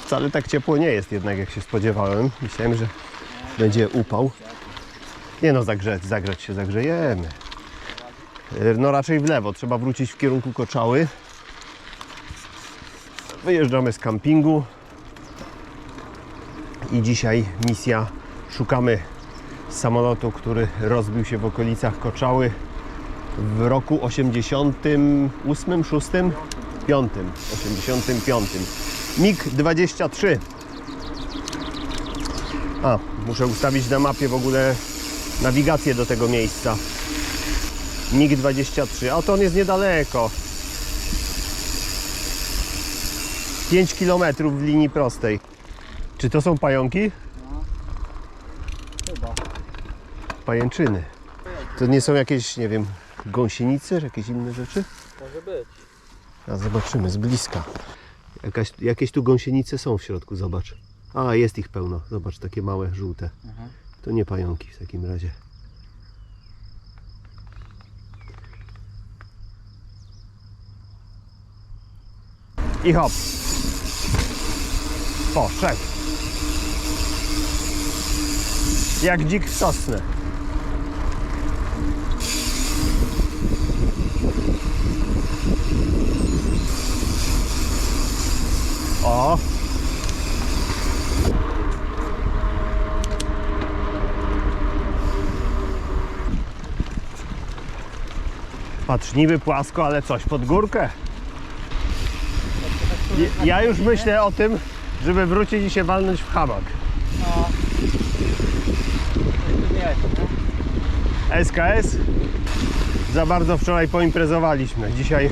Wcale tak ciepło nie jest jednak jak się spodziewałem. Myślałem, że będzie upał. Nie no, zagrzeć, zagrzeć się zagrzejemy. E, No raczej w lewo, trzeba wrócić w kierunku Koczały. Wyjeżdżamy z kampingu. I dzisiaj misja szukamy samolotu, który rozbił się w okolicach Koczały w roku 88, 6, 5, 85. MiG-23. A, muszę ustawić na mapie w ogóle nawigację do tego miejsca. MiG-23, a to on jest niedaleko. 5 km w linii prostej. Czy to są pająki? Chyba. Pajęczyny. To nie są jakieś, nie wiem, gąsienice, czy jakieś inne rzeczy? Może być. A zobaczymy z bliska. Jakaś, jakieś tu gąsienice są w środku, zobacz. A, jest ich pełno. Zobacz, takie małe, żółte. Aha. To nie pająki w takim razie. I hop. Poszedł. Jak dzik w sosnę. Patrz, niby płasko, ale coś pod górkę. Ja już myślę o tym, żeby wrócić i się walnąć w hamak. SKS. Za bardzo wczoraj poimprezowaliśmy. Dzisiaj,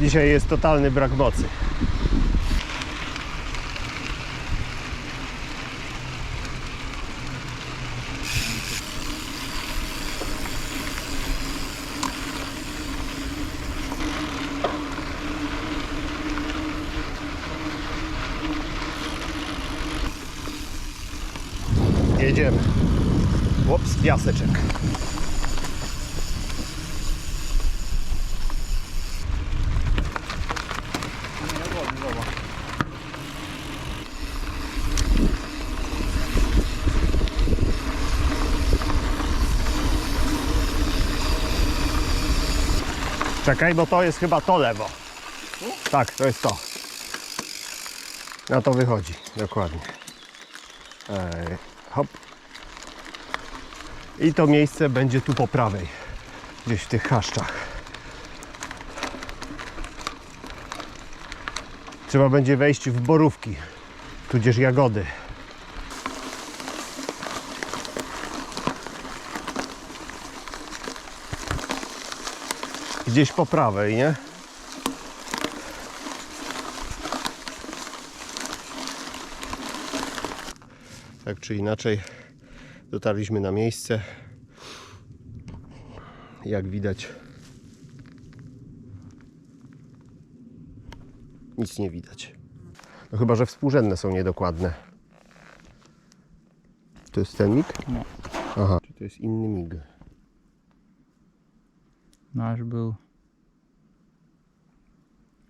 dzisiaj jest totalny brak mocy. Jedziemy. Ups, piaseczek. Czekaj, bo to jest chyba to lewo. Tak, to jest to. Na to wychodzi, dokładnie. Ej, hop. I to miejsce będzie tu po prawej, gdzieś w tych chaszczach. Trzeba będzie wejść w borówki, tudzież jagody. Gdzieś po prawej, nie? Tak czy inaczej, dotarliśmy na miejsce. Jak widać, nic nie widać. No chyba, że współrzędne są niedokładne. To jest ten mig? No. Aha. Czy to jest inny mig? Nasz był.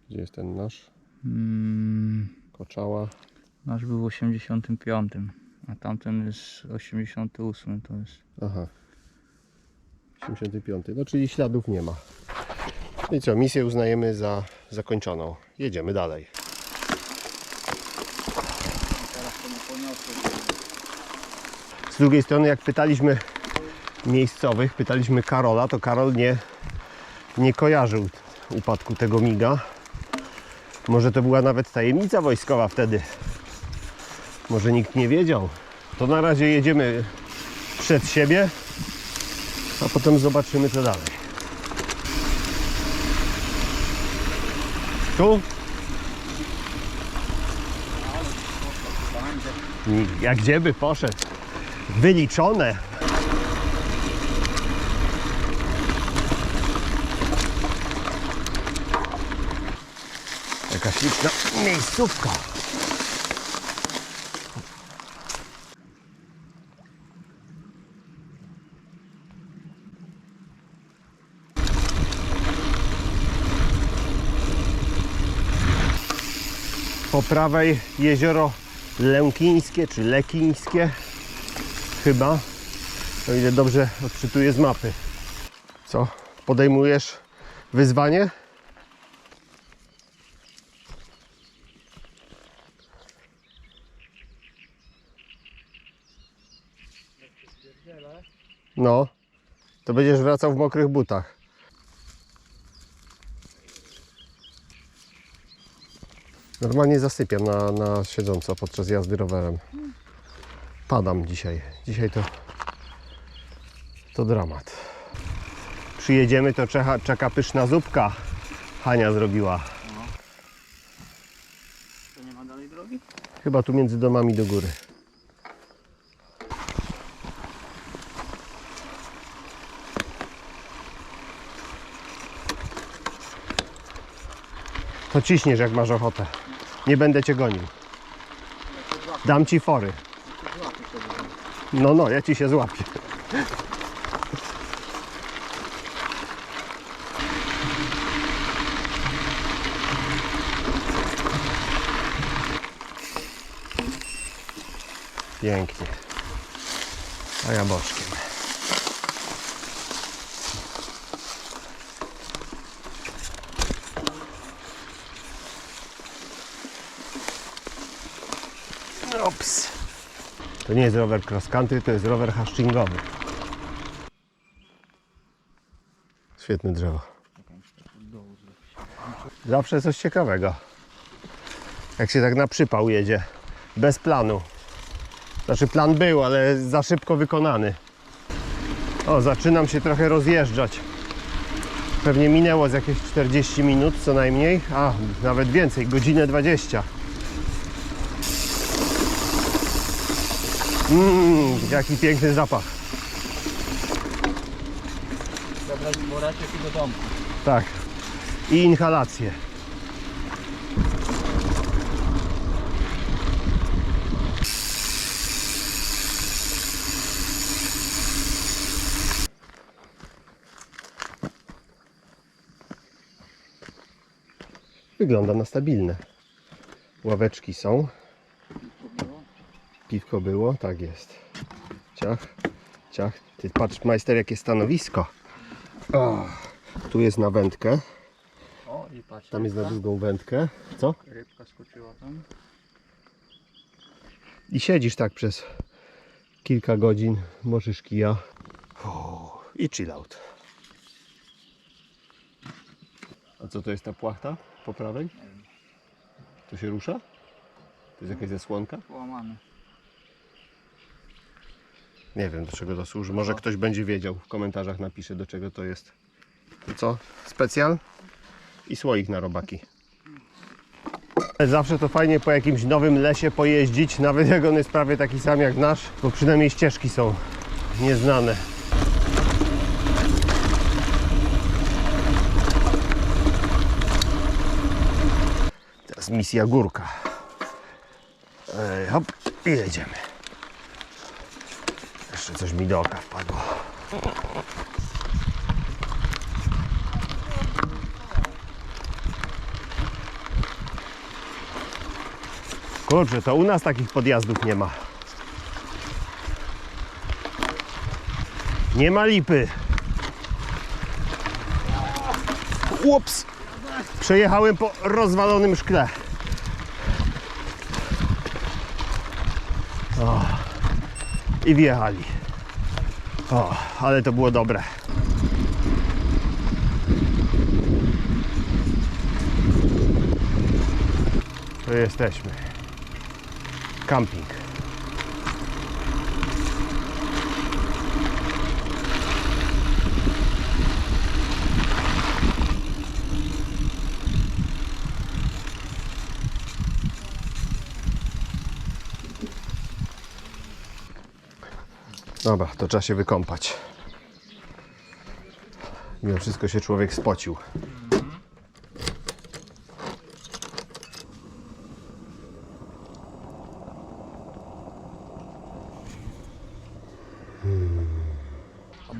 Gdzie jest ten nasz? Mm, Koczała. nasz był w 85, a tamten jest 88. To jest. Aha. 85. No czyli śladów nie ma. No i co, misję uznajemy za zakończoną. Jedziemy dalej. Z drugiej strony, jak pytaliśmy miejscowych, pytaliśmy Karola, to Karol nie, nie kojarzył upadku tego miga. Może to była nawet tajemnica wojskowa wtedy. Może nikt nie wiedział. To na razie jedziemy przed siebie, a potem zobaczymy co dalej. Tu? Jak gdzie by poszedł? Wyliczone. Jaka śliczna miejscówka. Po prawej jezioro Lękińskie czy Lekińskie chyba. O ile dobrze odczytuję z mapy. Co? Podejmujesz wyzwanie? No. To będziesz wracał w mokrych butach. Normalnie zasypiam na, na siedząco podczas jazdy rowerem. Padam dzisiaj. Dzisiaj to to dramat. Przyjedziemy, to czeka, czeka pyszna zupka. Hania zrobiła. To nie ma dalej drogi? Chyba tu między domami do góry. To ciśniesz jak masz ochotę. Nie będę cię gonił. Dam ci fory. No, no, ja ci się złapię. Pięknie. A ja. Ops. To nie jest rower cross country, to jest rower haszczyngowy. Świetne drzewo. Zawsze coś ciekawego. Jak się tak na przypał jedzie. Bez planu. Znaczy plan był, ale za szybko wykonany. O, zaczynam się trochę rozjeżdżać. Pewnie minęło z jakieś 40 minut co najmniej, a nawet więcej, godzinę 20. Mmm, jaki piękny zapach. Zabrać woreczek i do domu. Tak. I inhalacje. Wygląda na stabilne. Ławeczki są. Piwko było, tak jest. Ciach, ciach. Ty patrz, majster, jakie stanowisko. O, tu jest na wędkę. O i patrz. Tam jest na drugą wędkę. Co? Rybka skoczyła tam. I siedzisz tak przez kilka godzin, możesz kija. I chill out. A co to jest ta płachta po prawej? To się rusza? To jest jakaś zasłonka? Połamane. Nie wiem do czego to służy. Może ktoś będzie wiedział. W komentarzach napisze do czego to jest. Co? Specjal? I słoik na robaki. Zawsze to fajnie po jakimś nowym lesie pojeździć, nawet jak on jest prawie taki sam jak nasz, bo przynajmniej ścieżki są nieznane. Teraz misja górka. Ej, hop, i jedziemy. Jeszcze coś mi do oka wpadło. Kurczę, to u nas takich podjazdów nie ma. Nie ma lipy. Ups! Przejechałem po rozwalonym szkle. O. I wjechali. O, ale to było dobre. To jesteśmy. Camping. Dobra, to trzeba się wykąpać. Mimo wszystko się człowiek spocił.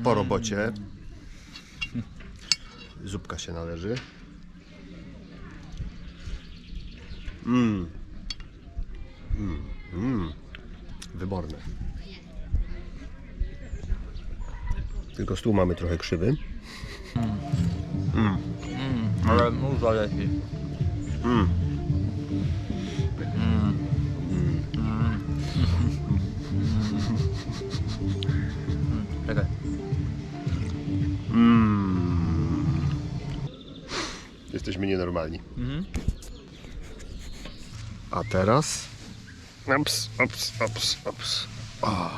Po robocie zupka się należy. Mmm, Mmm, wyborne. Tylko stół mamy trochę krzywy. Mm, ale murza lepiej. Mm. Mm. Mm. Mm, Czekaj. Mm. Jesteśmy nienormalni. Mhm. A teraz? Ops, ops, ops, ops. O.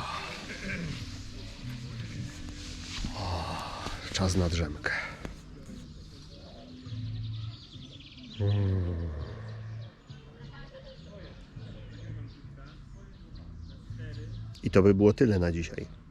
czas na drzemkę. Mm. I to by było tyle na dzisiaj.